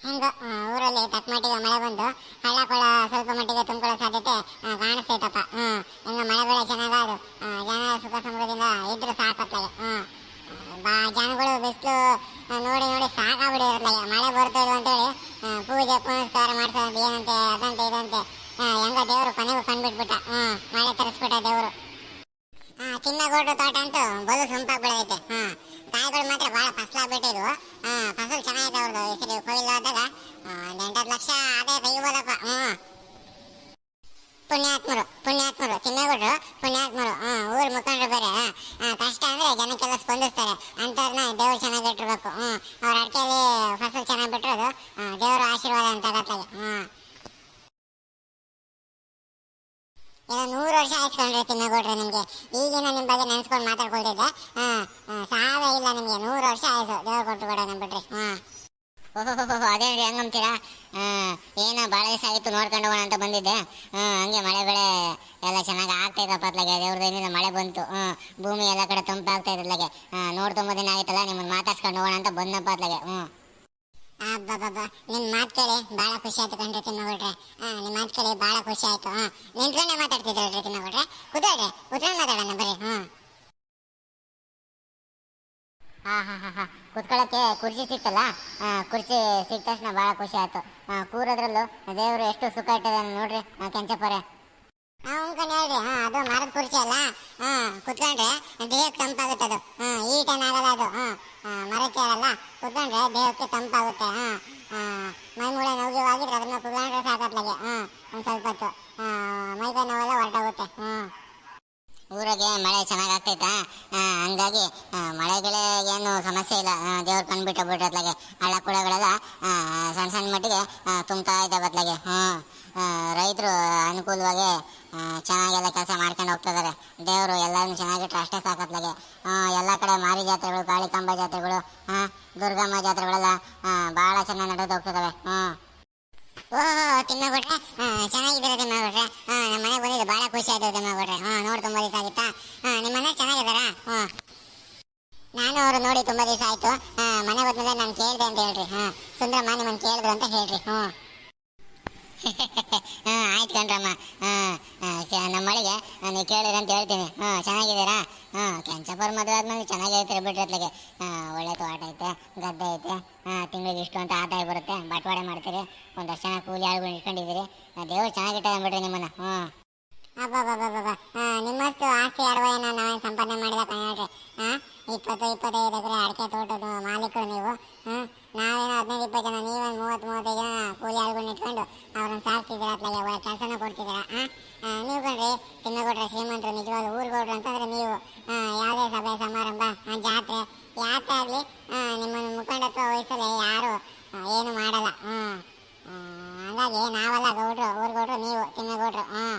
ಹೆಂಗ ಊರಲ್ಲಿ ತಕ್ಕ ಮಟ್ಟಿಗೆ ಮಳೆ ಬಂದು ಹಳ್ಳ ಕೊಳ ಸ್ವಲ್ಪ ಮಟ್ಟಿಗೆ ತುಂಬಿಕೊಳ್ಳೋ ಸಾಧ್ಯತೆ ಕಾಣಿಸ್ತೈತಪ್ಪ. ಹ್ಞೂ ಹಿಂಗೆ ಮಳೆ ಬೆಳೆ ಚೆನ್ನಾಗಾದು ಜನ ಸುಖ ಸಮೃದ್ಧಿಯಿಂದ ಇದ್ರು ಸಾಕತ್ಲಾಗೆ ಹ್ಮ್, ಬಾ, ಜನಗಳು ಬಿಸಿಲು ನೋಡಿ ನೋಡಿ ಸಾಕಾಗ್ಬಿಡಿರ್ಲಾಗೆ ಮಳೆ ಬರ್ತಾ ಇಲ್ಲ ಅಂತೇಳಿ ಪೂಜೆ, ಪುನಸ್ಕಾರ ಮಾಡ್ಸೋದು ಏನಂತೆ, ಅದಂತೆ, ಇದಂತೆ. ಹೆಂಗ ದೇವರು ಕೊನೆಗೂ ಕಂಡುಬಿಟ್ಬಿಟ್ಟ. ಹ್ಮ್, ಮಳೆ ತರಿಸ್ಬಿಟ್ಟ ದೇವರು. ಹಾ ಚಿನ್ನಗೋಡು ತೋಟ ಅಂತೂ ಬಲು ಸೊಂಪಾಗ್ಬಿಡೈತೆ. ಹ್ಞೂ ಕಾಯಿಗಳು ಮಾತ್ರ ಭಾಳ ಫಸ್ಲಾಗ್ಬಿಟ್ಟಿದ್ವು. ಹಾ ಫಸಲು ಚೆನ್ನಾಗೈತೆ ಅವ್ರದ್ದು ಈ ಸರಿ ಕೊಯ್ಲು ಆದಾಗ ಆ, ಒಂದ್ ಎಂಟತ್ತು ಲಕ್ಷ ಆದಾಯ ತೆಗಿಬೋದಪ್ಪ ಹ್ಮ್ ಪುಣ್ಯಾತ್ಮರು ಪುಣ್ಯಾತ್ಮರು, ತಿಮ್ಮೇಗೌಡರು, ಪುಣ್ಯಾತ್ಮರು. ಹ್ಞೂ ಊರು ಮುಖಂಡರು ಬೇರೆ, ಹಾಂ. ಕಷ್ಟ ಅಂದರೆ ಜನಕ್ಕೆಲ್ಲ ಸ್ಪಂದಿಸ್ತಾರೆ. ಅಂಥವ್ರನ್ನ ದೇವ್ರು ಚೆನ್ನಾಗಿಟ್ಟಿರ್ಬೇಕು ಹ್ಞೂ ಅವ್ರ ಅಡಿಕೆಯಲ್ಲಿ ಫಸಲು ಚೆನ್ನಾಗಿ ಬಿಟ್ಟಿರೋದು ದೇವರ ಆಶೀರ್ವಾದ ಅಂತ ಆಗತ್ತಾಗೆ ಹ್ಞೂ ಏನೋ ನೂರು ವರ್ಷ ಆಯ್ಸ್ಕೊಂಡ್ರೆ ತಿಮ್ಮೇಗೌಡ್ರೆ ನಿಮಗೆ. ಈಗಿನ ನಿಮ್ಮ ಬಗ್ಗೆ ನೆನೆಸ್ಕೊಂಡು ಮಾತಾಡ್ಕೊಳ್ತಿದ್ದೆ. ಹಾಂ ಸಾವೇ ಇಲ್ಲ ನಿಮಗೆ. ನೂರು ವರ್ಷ ಆಯ್ತು ದೇವ್ರು ಕೊಟ್ಟು ಬಿಡೋಣ ಬಿಡ್ರಿ ಹಾ ಓಹೋ ಅದೇನ್ರಿ ಹಂಗಂತೀರಾ? ಭಾಳ ದಿವಸ ಆಗಿತ್ತು, ನೋಡ್ಕೊಂಡು ಹೋಗೋಣ ಅಂತ ಬಂದಿದ್ದೆ. ಹಂಗೆ ಮಳೆ ಬೆಳೆ ಎಲ್ಲ ಚೆನ್ನಾಗಿ ಆಗ್ತೈತಪ್ಪ ಅತ್ಲಾಗೆ ದೇವ್ರದೇನಿಂದ ಮಳೆ ಬಂತು. ಭೂಮಿ ಎಲ್ಲ ಕಡೆ ತಂಪಾಗ್ತಾ ನೋಡ್ ತುಂಬ ದಿನ ಆಯ್ತಲ್ಲ, ನಿಮ್ಮನ್ನ ಮಾತಾಡ್ಸ್ಕೊಂಡು ಹೋಗೋಣ ಅಂತ ಬಂದಪ್ಪ ಅತ್ಲಾಗೆ ಹ್ಞೂ ಅಬ್ಬಬ್ಬಬ್ಬ ನಿಮ್ ಮಾತು ಕೇಳಿ ಬಹಳ ಖುಷಿ ಆಯ್ತು ಕಣ್ರಿ ತಿನ್ನಗೋಡ್ರೆ ಹಾಂ ನಿಮ್ಮ ಮಾತು ಕೇಳಿ ಬಹಳ ಖುಷಿ ಆಯ್ತು. ಹಾಂ ನಿಂತ್ಕೊಂಡೆ ಮಾತಾಡ್ತಿದ್ರಲ್ರಿ ತಿನ್ನಗೋಡ್ರೆ ಕೂತ್ಕೊಳ್ರಿ ಕುದ್ರೆ ಮಾತಾಡೋಣ ಬರೀ ಹ್ಮ್. ಹಾ, ಹಾಂ ಹಾಂ ಹಾಂ. ಕುತ್ಕೊಳ್ಳೋಕ್ಕೆ ಕುರ್ಚಿ ಸಿಕ್ತಲ್ಲ ಕುರ್ಚಿ ಸಿಕ್ಕ ತಕ್ಷಣ ಭಾಳ ಖುಷಿ ಆಯ್ತು. ಕೂರೋದ್ರಲ್ಲೂ ದೇವರು ಎಷ್ಟು ಸುಖ ಇಟ್ಟಿದ್ದಾನೆ ನೋಡ್ರಿ ಕೆಂಚಪ್ಪರೆ. ಹಾಂ ಉಂಕಂಡ್ ಹೇಳ್ರಿ, ಹಾಂ, ಅದು ಮರದ ಕುರ್ಚಿ ಅಲ್ಲ? ಹಾಂ, ಕುತ್ಕೊಂಡ್ರೆ ದೇಹಕ್ಕೆ ತಂಪಾಗುತ್ತೆ ಅದು ಹಾ ಈಟೇನಾಗಲ್ಲ ಅದು ಹಾ ಆ, ಮರದ ಚೇರ್ ಅಲ್ಲ ಕುತ್ಕೊಂಡ್ರೆ ದೇಹಕ್ಕೆ ತಂಪಾಗುತ್ತೆ ಹಾ ಆ, ಮೈ ಮೂಳೆ ನೋವಾಗಿದ್ರೆ ಅದನ್ನ ಕುತ್ಕೊಂಡ್ರೆ ಸಾಕತ್ಲಾಗೆ ಹಾ ಒಂದ್ ಸ್ವಲ್ಪ ಹೊತ್ತು ಆ, ಮೈಕೈ ನೋವೆಲ್ಲ ಹೊರಟೋಗುತ್ತೆ ಹ್ಮ್ ಊರಾಗೆ ಮಳೆ ಚೆನ್ನಾಗಿ ಆಗ್ತೈತಾ? ಹಂಗಾಗಿ ಮಳೆಗಳೇ ಏನು ಸಮಸ್ಯೆ ಇಲ್ಲ. ದೇವ್ರು ಕಂಡ್ಬಿಟ್ಟು ಬಿಟ್ರತ್ಲಾಗೆ. ಹಳ್ಳ ಕುಳಗಳೆಲ್ಲ ಸಣ್ಣ ಸಣ್ಣ ಮಟ್ಟಿಗೆ ತುಂಬ್ತಾ ಇದೆ ಅತ್ಲಾಗೆ. ಹ್ಞೂ. ರೈತರು ಅನುಕೂಲವಾಗಿ ಚೆನ್ನಾಗಿ ಚೆನ್ನಾಗೆಲ್ಲ ಕೆಲಸ ಮಾಡ್ಕೊಂಡು ಹೋಗ್ತಿದ್ದಾರೆ ದೇವರು ಎಲ್ಲರನ್ನು ಚೆನ್ನಾಗಿ ಅಷ್ಟೇ ಸಾಕತ್ಲಾಗೆ ಎಲ್ಲ ಕಡೆ ಮಾರಿ ಜಾತ್ರೆಗಳು ಕಾಳಿಕಾಂಬ ಜಾತ್ರೆಗಳು ದುರ್ಗಮ್ಮ ಜಾತ್ರೆಗಳೆಲ್ಲ ಭಾಳ ಚೆನ್ನಾಗಿ ನಡೆದು ಹೋಗ್ತಿದ್ದಾವೆ ಹ್ಞೂ. ಓಹೋ ತಿನ್ನಗೊಟ್ರೆ ಚೆನ್ನಾಗಿದ್ದೀರ ಹಾ ನಮ್ಮ ಮನೆಗೆ ಬಂದಿದ್ದು ಭಾಳ ಖುಷಿ ಆಯ್ತು ತಿನ್ನಗೊಟ್ರೆ ಹಾಂ, ನೋಡಿ ತುಂಬಾ ದಿವಸ ಆಗಿತ್ತಾ? ನಿಮ್ಮ ಮನೆ ಚೆನ್ನಾಗಿದ್ದಾರಾ? ಹ್ಞೂ ನಾನು ಅವರು ನೋಡಿ ತುಂಬಾ ದಿವಸ ಆಯ್ತು. ಮನೆ ಬಂದ್ಮೇಲೆ ನಾನು ಕೇಳಿದೆ ಅಂತ ಹೇಳ್ರಿ. ಹಾ, ಸುಂದರಮ್ಮ ನಿಮ್ಮನ್ನು ಕೇಳಿದ್ರು ಅಂತ ಹೇಳ್ರಿ. ಹ್ಞೂ ಆಯ್ತು ಕಣ್ರಮ್ಮ. ಹಾಂ ನಮ್ಮ ಮಳೆಗೆ ನೀವು ಕೇಳಿರಿ ಅಂತ ಹೇಳ್ತೀನಿ. ಹಾಂ, ಚೆನ್ನಾಗಿದ್ದೀರಾ? ಹಾಂ ಕೆಂಚಪ್ಪರ್ ಮದುವೆ ಆದ್ಮೇಲೆ ಚೆನ್ನಾಗೈತೆ ಬಿಡ್ರಿ ಅತ್ಲಾಗೆ. ಒಳ್ಳೆ ತೋಟ ಐತೆ, ಗದ್ದೆ ಐತೆ ತಿಂಗಳಿಗೆ ಇಷ್ಟು ಅಂತ ಆದಾಯ ಬರುತ್ತೆ. ಬಟವಾಡೆ ಮಾಡ್ತೀರಿ. ಒಂದಷ್ಟು ಜನ ಕೂಲಿ ಆಳುಗಳು ಇಟ್ಕೊಂಡಿದ್ದೀರಿ. ದೇವ್ರು ಚೆನ್ನಾಗಿಟ್ಟ ಬಿಡ್ರಿ ನಿಮ್ಮನ್ನ. ಹ್ಞೂ ಅಬ್ಬಬ್ಬಬ್ಬಬ್ಬ. ಹಾ, ನಿಮ್ಮಷ್ಟು ಆಸ್ತಿ ಅರವೈನ ನಾವೇನು ಸಂಪಾದನೆ ಮಾಡಿದ ಕಣ್ರಿ ಹಾಂ, ಇಪ್ಪತ್ತು, ಇಪ್ಪತ್ತೈದು ಎಕರೆ ಅಡಿಕೆ ತೋಟದ ಮಾಲೀಕರು ನೀವು. ಹಾ, ನಾವೇನು ಹದಿನೈದು, ಇಪ್ಪತ್ತು ಜನ ನೀವೇನು ಮೂವತ್ತು, ಮೂವತ್ತೈದು ಜನ ಕೂಲಿ ಆಳುಗಳನ್ನ ಇಟ್ಕೊಂಡು ಅವ್ರನ್ನ ಸಾಕ್ತಿದ್ದೀರ ಅತ್ಲಾಗೆ ಒಳ್ಳೆ ಕೆಲಸನ ಕೊಡ್ತಿದ್ದೀರಾ? ಹಾಂ ನೀವು ಕಣ್ರಿ ತಿನ್ನಗೊಟ್ರೆ ಶ್ರೀಮಂತರು ನಿಜವಾದ ಊರುಗೌಡ್ರು ಅಂತಂದ್ರೆ ನೀವು ಯಾವುದೇ ಸಭೆ, ಸಮಾರಂಭ ಜಾತ್ರೆ, ಯಾತ್ರೆ ಆಗಲಿ ನಿಮ್ಮನ್ನು ಮುಖಂಡತ್ವ ವಹಿಸಲಿ ಯಾರು ಏನು ಮಾಡಲ್ಲ. ಹ್ಮ್ ಹಾಗಾಗಿ ನಾವೆಲ್ಲ ಗೌಡ್ರು, ಊರುಗೌಡ್ರು, ನೀವು ತಿನ್ನಗೌಡ್ರು ಹಾಂ.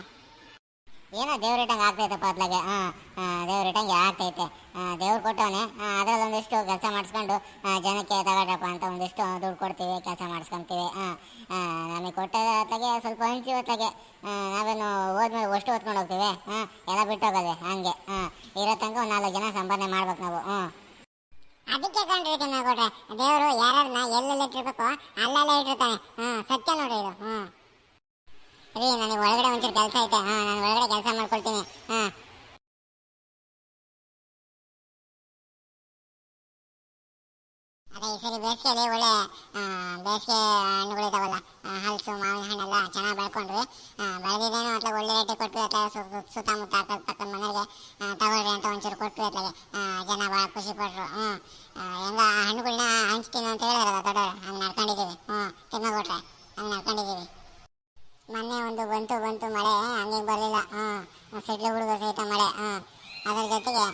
ಏನೋ ದೇವ್ರ ಇಟ್ಟಂಗೆ ಆಗ್ತೈತಪ್ಪ ಆ ಹಾಂ ದೇವ್ರ ಇಟ್ಟಂಗೆ ಆಗ್ತೈತೆ. ದೇವ್ರು ಕೊಟ್ಟವನೆ. ಅದ್ರಲ್ಲಿ ಒಂದಿಷ್ಟು ಕೆಲಸ ಮಾಡಿಸ್ಕೊಂಡು ಜನಕ್ಕೆ ತಗೊಳ್ರಪ್ಪ ಅಂತ ಒಂದಿಷ್ಟು ದುಡ್ಡು ಕೊಡ್ತೀವಿ, ಕೆಲಸ ಮಾಡಿಸ್ಕೊಂತೀವಿ. ಹಾಂ ನಮಗೆ ಕೊಟ್ಟ ಹೊತ್ತಿಗೆ ಸ್ವಲ್ಪ ಹಂಚಿ ಹೊತ್ತಾಗೆ ನಾವೇನು ಹೋದ್ಮೇಲೆ ಅಷ್ಟು ಹೊತ್ಕೊಂಡು ಹೋಗ್ತೀವಿ. ಹಾಂ, ಎಲ್ಲ ಬಿಟ್ಟು ಹೋಗೋದೆ ಹಂಗೆ. ಹಾಂ, ಇರೋ ತನಕ ಒಂದು ನಾಲ್ಕು ಜನ ಸಂಪಾದನೆ ಮಾಡ್ಬೇಕು ನಾವು. ಹ್ಞೂ ಅದಕ್ಕೆ ಕಂಡ್ರಿ ತಿನ್ನಕೊಟ್ರೆ ದೇವರು ಯಾರನ್ನ ಎಲ್ಲೆಲ್ಲಿ ಇಟ್ಟಿರ್ಬೇಕು ಅಲ್ಲೆಲ್ಲ ಇಟ್ಟಿರ್ತಾನೆ. ಹ್ಮ್ ಸತ್ಯ ನೋಡಿ ಇದು. ಹ್ಮ್. ರೀ ನನಗೆ ಒಳಗಡೆ ಒಂಚೂರು ಕೆಲಸ ಐತೆ. ಹಾ, ನಾನು ಒಳಗಡೆ ಕೆಲಸ ಮಾಡ್ಕೊಳ್ತೀನಿ. ಹಾ. ಅದೇ, ಈ ಸರಿ ಬೇಸಿಗೆಯಲ್ಲಿ ಒಳ್ಳೆ ಬೇಸಿಗೆ ಹಣ್ಣುಗಳಿದಾವಲ್ಲ ಹಲಸು, ಮಾವಿನ ಹಣ್ಣೆಲ್ಲ ಚೆನ್ನಾಗಿ ಬೆಳ್ಕೊಂಡ್ರಿ ಬೆಳೆದಿದ್ದೇನೋ ಅಥವಾ ಒಳ್ಳೆ ರೇಟಿಗೆ ಕೊಟ್ವಿ ಅಥವಾ ಸುತ್ತಮುತ್ತ ಅಕ್ಕದ ಪಕ್ಕದ ಮನೆಗೆ ತಗೊಳ್ರಿ ಅಂತ ಒಂಚೂರು ಕೊಟ್ವಿ ಅತ್ಲಾಗೆ ಜನ ಭಾಳ ಖುಷಿ ಪಟ್ರು. ಹ್ಞೂ ಹೆಂಗ ಹಣ್ಣುಗಳನ್ನ ಹಂಚ್ತೀನಿ ಅಂತ ಹೇಳಿದ್ರಲ್ಲ ದೊಡ್ಡವ್ರು, ಹಂಗೆ ನಡ್ಕೊಂಡಿದ್ದೀವಿ. ಹ್ಞೂ ತಿನ್ನಗೊಟ್ರೆ ಹಂಗೆ ನಡ್ಕೊಂಡಿದ್ದೀವಿ. ಮೊನ್ನೆ ಒಂದು ಬಂತು ಬಂತು ಮಳೆ. ಹಂಗೆ ಬರಲಿಲ್ಲ. ಹಾಂ ಸಿಡ್ಲು ಹುಡುಗ ಸಹಿತ ಮಳೆ. ಹಾಂ, ಅದ್ರ ಜೊತೆಗೆ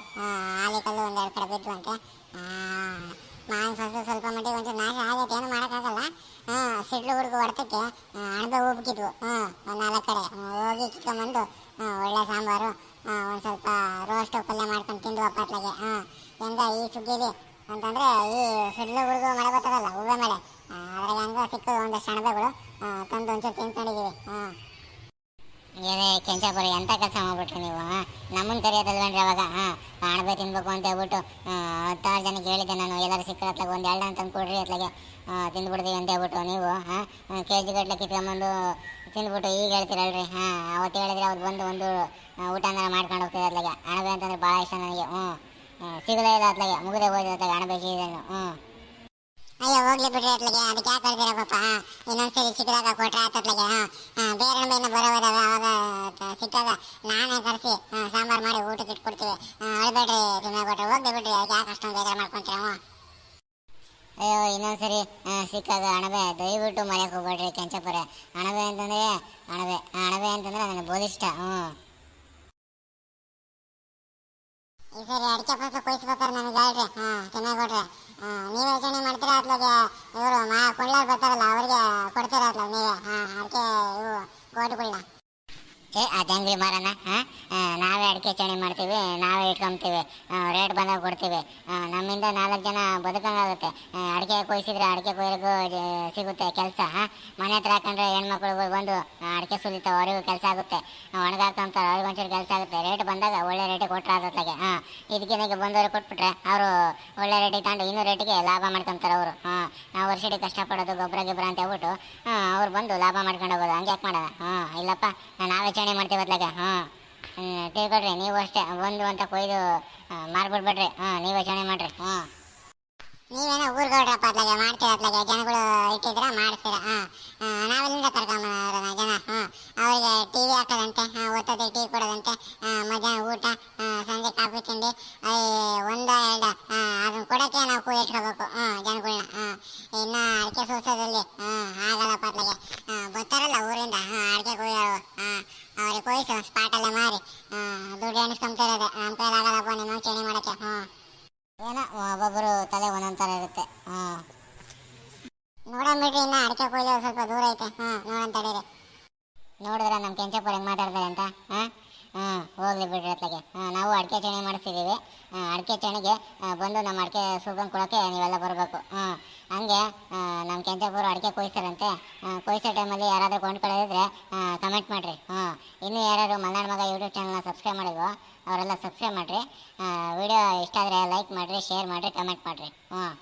ಆಲಿಕಲ್ಲು ಒಂದೆರಡು ಕಡೆ ಬಿದ್ವಂತೆ ಮಾವಿನ ಫಸಲು ಸ್ವಲ್ಪ ಮಟ್ಟಿಗೆ ಒಂಚೂರು ನಾಶ ಆಗೈತೆ. ಏನು ಮಾಡೋಕ್ಕಾಗಲ್ಲ. ಹಾಂ, ಸಿಡ್ಲು ಹುಡುಗ ಹೊಡೆತಕ್ಕೆ ಅಣಬೆ ಹೋಗ್ಬಿಟ್ಟಿದ್ವು ಹ್ಞೂ ಒಂದು ನಾಲ್ಕು ಕಡೆ. ಹೋಗಿ ಕಿತ್ಕೊಂಬಂದು ಒಳ್ಳೆ ಸಾಂಬಾರು ಒಂದು ಸ್ವಲ್ಪ ರೋಸ್ಟ್ ಪಲ್ಯ ಮಾಡ್ಕೊಂಡು ತಿಂದು ಅತ್ಲಾಗೆ ಹಾಂ ಹೆಂಗ ಈ ಸುಗ್ಗಿಲಿ ಅಂತಂದರೆ ಈ ಸಿಡ್ಲು ಹುಡುಗ ಮಳೆ ಬರ್ತದಲ್ಲ, ಹೂವೆ ಮಳೆ. ಅದ್ರಾಗ ಹೆಂಗ ಸಿಕ್ಕು ಒಂದಷ್ಟು ಅಣಬೆಗಳು ಆ, ತಂದು ಒಂಚೂರು ತಿನ್ಕೊಂಡಿದೀವಿ ಹಾಂ ಏನೇ ಕೆಂಚಾಪುರ ಎಂಥ ಕೆಲಸ ಮಾಡ್ಬಿಟ್ರಿ ನೀವು ನಮ್ಮನ್ನು ಕರೆಯೋದಲ್ವೇನ್ರಿ ಅವಾಗ ಹಾಂ ಅಣಬೆ ತಿನ್ಬೇಕು ಅಂತ ಹೇಳ್ಬಿಟ್ಟು ಹತ್ತಾರು ಜನಕ್ಕೆ ಹೇಳಿದ್ದೆ ನಾನು ಎಲ್ಲರೂ ಸಿಕ್ಕರ ಹತ್ಲಾಗ ಒಂದು ಎರಡು ತಂದು ಕೊಡ್ರಿ ಅತ್ಲಾಗೆ ತಿಂದ್ಬಿಡ್ತೀವಿ ಅಂತ ಹೇಳ್ಬಿಟ್ಟು ನೀವು ಹಾಂ ಕೆ ಜಿ ಗಟ್ಟಲೆ ಕಿತ್ಕೊಂಬಂದು ತಿಂದ್ಬಿಟ್ಟು ಈಗ ಹೇಳ್ತೀರಲ್ರಿ ಹಾಂ ಅವತ್ತು ಹೇಳಿದ್ರೆ ಅವ್ರು ಬಂದು ಒಂದು ಊಟ ಊಟನ ಮಾಡ್ಕೊಂಡು ಹೋಗ್ತಿದ್ದೆ ಅತ್ಲಾಗೆ. ಅಣಬೆ ಅಂತಂದ್ರೆ ಭಾಳ ಇಷ್ಟ ನನಗೆ ಹ್ಞೂ ಸಿಗಲೇ ಇಲ್ಲ ಅತ್ಲಾಗೆ ಮುಗಿದೇ ಹೋಗಿದೆ ಅತ್ಲಾಗೆ ಅಣಬೆ ಸೀಸನ್ ಹ್ಞೂ ಅಯ್ಯೋ ಹೋಗ್ಲಿ ಬಿಡ್ರಿ ಅತ್ಲಾಗೆ ಅದಕ್ಕೆ ಯಾಕೆ ಕಳ್ದಿರ ಪಾಪ ಇನ್ನೊಂದ್ಸರಿ ಸಿಕ್ಕಿದಾಗ ಕೊಟ್ರೆ ಆತತ್ಲಾಗೆ ಹಾಂ ಬೇರೆ ಅಣಬೆಯಿಂದ ಬರೋದಾವೆ ಅವಾಗ ತ- ಸಿಕ್ಕಾಗ ನಾನೇ ಕರೆಸಿ ಸಾಂಬಾರು ಮಾಡಿ ಊಟಕ್ಕೆ ಇಟ್ಕೊಡ್ತೀವಿ ಅಳ್ಬೇಡ್ರಿ ತಿನ್ನ ಕೊಟ್ರೆ ಹೋಗ್ಲಿ ಬಿಡ್ರಿ ಅದಕ್ಕೆ ಯಾಕೆ ಅಷ್ಟೊಂದು ಬೇಜಾರು ಮಾಡ್ಕೊಂತೀರ ಹ್ಞೂ ಅಯ್ಯೋ ಇನ್ನೊಂದ್ಸರಿ ಆ, ಸಿಕ್ಕಾಗ ಅಣಬೆ ದಯವಿಟ್ಟು ಮರೆಯಕ್ಕೆ ಹೋಗ್ಬೇಡ್ರಿ ಕೆಂಚಪುರ ಅಣಬೆ ಅಂತಂದ್ರೆ ಅಣಬೆ ಅಣಬೆ ಅಂತಂದ್ರೆ ನನಗೆ ಬೋಧಿಷ್ಟ ಹ್ಞೂ ಈ ಸರಿ ಅಡಿಕೆ ಪಸ ಕೊಯ್ಸ್ಬೇಕಾರೆ ನನಗೆ ಹೇಳ್ರಿ ಹಾಂ ಚೆನ್ನಾಗಿ ಕೊಡ್ರಿ ಹಾಂ ನೀವೇ ಯೋಚನೆ ಮಾಡ್ತೀರಾ ಅತ್ಲಾಗೆ ಇವರು ಮಾ ಕೊಳ್ಳಾರ್ ಬರ್ತಾರಲ್ಲ, ಅವ್ರಿಗೆ ಕೊಡ್ತೀರಾ ಅತ್ಲಾಗ ನೀವೇ? ಹಾಂ, ಅದಕ್ಕೆ ಇವು ಗೋಟುಗಳನ್ನ ಏ ಅದಂಗ್ರಿ ಮಾರಣ್ಣ, ಹಾಂ? ನಾವೇ ಅಡಿಕೆ ಚಣಿ ಮಾಡ್ತೀವಿ, ನಾವೇ ಇಟ್ಕೊಂತೀವಿ ರೇಟ್ ಬಂದಾಗ ಕೊಡ್ತೀವಿ. ನಮ್ಮಿಂದ ನಾಲ್ಕು ಜನ ಬದುಕಂಗಾಗುತ್ತೆ. ಅಡಿಕೆ ಕೊಯ್ಸಿದ್ರೆ ಅಡಿಕೆ ಕೊಯ್ಲಿಗೂ ಸಿಗುತ್ತೆ ಕೆಲಸ ಮನೆ ಹತ್ರ ಹಾಕೊಂಡ್ರೆ ಹೆಣ್ಮಕ್ಳು ಬಂದು ಅಡಿಕೆ ಸುಲಿತಾವೆ ಅವರಿಗೂ ಕೆಲಸ ಆಗುತ್ತೆ. ಒಣಗಾಕಂತಾರೆ ಅವ್ರಿಗೆ ಒಂಚೂರು ಕೆಲಸ ಆಗುತ್ತೆ. ರೇಟ್ ಬಂದಾಗ ಒಳ್ಳೆ ರೇಟಿಗೆ ಕೊಟ್ಟರೆ ಅದಕ್ಕೆ ಹಾಂ ಇದಕ್ಕೆ ಬಂದವರು ಕೊಟ್ಬಿಟ್ರೆ ಅವರು ಒಳ್ಳೆ ರೇಟಿಗೆ ತಗೊಂಡು ಇನ್ನೂ ರೇಟಿಗೆ ಲಾಭ ಮಾಡ್ಕೊಂತಾರೆ ಅವರು ಹಾಂ ನಾವು ವರ್ಷಡಿ ಕಷ್ಟಪಡೋದು ಗೊಬ್ಬರ ಗಿಬ್ಬರ ಅಂತ ಹೇಳ್ಬಿಟ್ಟು ಅವ್ರು ಬಂದು ಲಾಭ ಮಾಡ್ಕೊಂಡು ಹೋಗೋದು. ಹಂಗೆ ಯಾಕೆ ಮಾಡೋಣ ಹಾಂ ಇಲ್ಲಪ್ಪ, ನಾವೇ ಚಣಿ ಮಾಡ್ತೀವಿ ಅತ್ಲಾಗೆ ಹಾಂ ತಿಳ್ಕೊಡ್ರಿ ನೀವು ಅಷ್ಟೇ. ಒಂದು ಅಂತ ಕೊಯ್ದು ಮಾರ್ಬಿಡ್ಬೇಡ್ರಿ. ಹಾಂ, ನೀವು ಯೋಚನೆ ಮಾಡ್ರಿ. ಹಾಂ ನೀವೇನೋ ಊರ್ಗೌಡ್ರಪ್ಪ ಅತ್ಲಾಗೆ ಮಾಡ್ತೀರ ಅತ್ಲಾಗೆ ಜನಗಳು ಇಟ್ಟಿದ್ರೆ ಮಾಡ್ತೀರ? ಹಾಂ. ನಾವೆಲ್ಲಿಂದ ಕರ್ಕೊಂಬರೋಣ ಜನ? ಹಾಂ ಅವರಿಗೆ ಟಿ ವಿ ಹಾಕೋದಂತೆ, ಹಾಂ ಟಿ ವಿ ಕೊಡೋದಂತೆ ಮಧ್ಯಾಹ್ನ ಊಟ ಸಂಜೆ ಕಾಫಿ ತಿಂಡಿ ಒಂದ, ಎರಡ ಅದನ್ನ ಕೊಡೋಕ್ಕೆ ನಾವು ಕೂ ಇಟ್ಕೋಬೇಕು ಹಾಂ ಜನಗಳನ್ನ ಹಾಂ ಇನ್ನು ಅಡಿಕೆ ಸೋಸೋದಲ್ಲಿ ಹಾಂ ಆಗಲ್ಲಪ್ಪ ಅತ್ಲಾಗೆ ಬರ್ತಾರಲ್ಲ ಊರಿಂದ ಹಾಂ ಅಡಿಕೆ ಕೊಯ್ಯೋರು ಹಾಂ ಅವ್ರಿಗೆ ಕೊಯ್ಸು ಸ್ಪಾಟಲ್ಲೇ ಮಾರಿ ಹಾಂ ದುಡ್ಡು ಎಣಿಸ್ಕೊಂತಿರೋದೆ ನಮ್ಮ ಕೈಲಿ ಆಗಲ್ಲಪ್ಪ ನಿಮ್ಮ ಚೇಣಿ ಮಾಡೋಕ್ಕೆ ಹ್ಞೂ ಏನೋ ಒಬ್ಬೊಬ್ಬರು ತಲೆ ಒಂದೊಂದು ಥರ ಇರುತ್ತೆ ಹಾಂ ನೋಡೋಣ ಬಿಡ್ರಿ ಇನ್ನ ಅಡಿಕೆ ಕೊಯ್ಲು ಸ್ವಲ್ಪ ದೂರ ಐತೆ. ಹಾಂ ನೋಡಂತ ಬೇರೆ ನೋಡಿದ್ರೆ ನಮ್ಮ ಕೆಂಚಪ್ಪ ಹೆಂಗೆ ಮಾತಾಡ್ತಾರೆ ಅಂತ? ಹಾಂ? ಹಾಂ ಹೋಗ್ಲಿ ಬಿಡ್ರಿ ಅತ್ಲಾಗೆ. ಹಾಂ ನಾವು ಅಡಿಕೆ ಚಣಿ ಮಾಡಿಸ್ತಿದ್ದೀವಿ ಅಡಿಕೆ ಚಣಿಗೆ ಬಂದು ನಮ್ಮ ಅಡಿಕೆ ಸುಗಂಧ ಕೊಡೋಕ್ಕೆ ನೀವೆಲ್ಲ ಬರಬೇಕು. ಹಾಂ ಹಂಗೆ ನಮ್ಮ ಕೆಂಚಪ್ಪರು ಅಡಿಕೆ ಕೊಯ್ಸ್ತಾರಂತೆ. ಆ, ಕೊಯ್ಸೋ ಟೈಮಲ್ಲಿ ಯಾರಾದರೂ ಕೊಂಡ್ಕೊಳ್ಳೋದಿದ್ರೆ ಕಮೆಂಟ್ ಮಾಡಿರಿ. ಹಾಂ ಇನ್ನೂ ಯಾರಾದರೂ ಮಲ್ನಾಡ್ ಮಗ ಯೂಟ್ಯೂಬ್ ಚಾನಲ್ನ ಸಬ್ಸ್ಕ್ರೈಬ್ ಮಾಡಿದ್ವೋ ಅವರೆಲ್ಲ ಸಬ್ಸ್ಕ್ರೈಬ್ ಮಾಡಿರಿ. ವಿಡಿಯೋ ಇಷ್ಟ ಆದರೆ ಲೈಕ್ ಮಾಡಿರಿ ಶೇರ್ ಮಾಡಿರಿ ಕಮೆಂಟ್ ಮಾಡಿರಿ. ಹಾಂ